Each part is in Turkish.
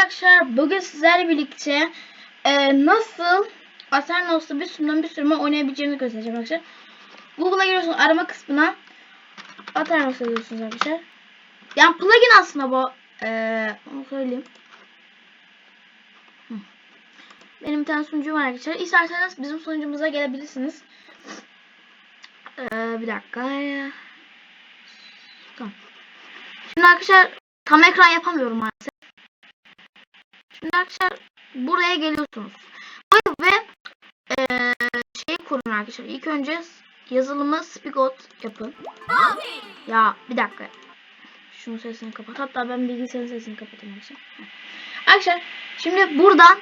arkadaşlar bugün sizlerle birlikte e, nasıl Aternos'ta bir sürümden bir sürüme oynayabileceğimi göstereceğim arkadaşlar. Google'a giriyorsunuz arama kısmına Aternos yazıyorsunuz arkadaşlar. Yani plugin aslında bu. E, onu söyleyeyim. Benim bir tane sunucum var arkadaşlar. İsterseniz bizim sunucumuza gelebilirsiniz. E, bir dakika. Tamam. Şimdi arkadaşlar tam ekran yapamıyorum maalesef. Şimdi arkadaşlar buraya geliyorsunuz. Ve eee şeyi kurun arkadaşlar. İlk önce yazılımı Spigot yapın. Ya bir dakika. Şunun sesini kapat. Hatta ben bilgisayarın sesini kapatayım arkadaşlar. Arkadaşlar şimdi buradan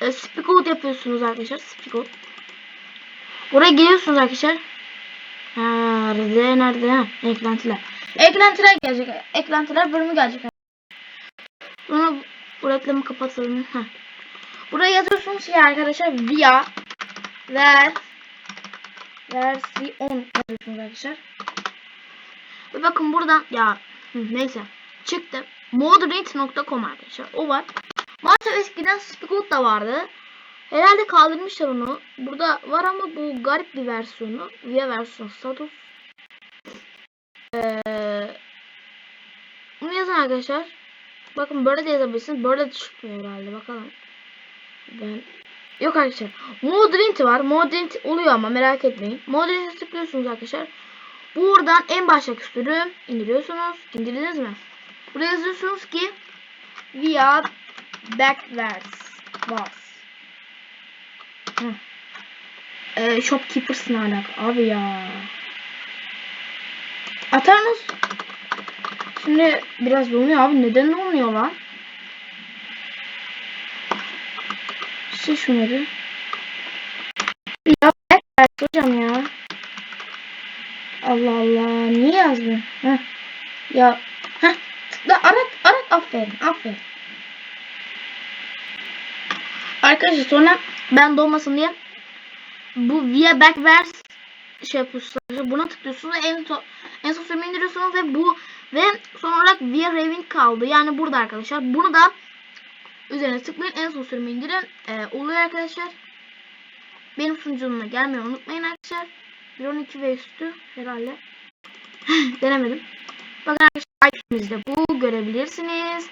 e, Spigot yapıyorsunuz arkadaşlar. Spigot. Buraya geliyorsunuz arkadaşlar. Nerede nerede? Ha, eklentiler. Eklentiler gelecek. Eklentiler bölümü gelecek. Bunu bu reklamı kapatalım. Heh. Buraya yazıyorsunuz ki arkadaşlar via ver versiyon yazıyorsunuz arkadaşlar. Ve bakın buradan ya hı, neyse çıktı. Moderate.com arkadaşlar. O var. Maalesef eskiden Spigot da vardı. Herhalde kaldırmışlar onu. Burada var ama bu garip bir versiyonu. Via versiyon status. Ee, bunu yazın arkadaşlar. Bakın böyle de yazabilirsiniz. Böyle de çıkmıyor herhalde. Bakalım. Ben Yok arkadaşlar. Modrint var. Modrint oluyor ama merak etmeyin. Modrint'e tıklıyorsunuz arkadaşlar. Buradan en baştaki sürüm indiriyorsunuz. İndirdiniz mi? Buraya yazıyorsunuz ki via backwards was. Ee, shopkeepers ne? Abi ya. Atarnos Şimdi biraz donuyor abi. Neden donuyor lan? Sil şunları. Ya hocam ya. Allah Allah. Niye yazdın? Heh. Ya. Heh. Tıkla arat arat. Aferin. Aferin. Arkadaşlar sonra ben dolmasın diye bu via backwards şey yapıyorsunuz. Buna tıklıyorsunuz. En en son sürümü indiriyorsunuz ve bu ve son olarak via raving kaldı. Yani burada arkadaşlar. Bunu da üzerine tıklayın. En son sürümü indirin. Ee, oluyor arkadaşlar. Benim sunucumla gelmeyi unutmayın arkadaşlar. 1.12 ve üstü herhalde. Denemedim. Bakın arkadaşlar itemizde bu görebilirsiniz.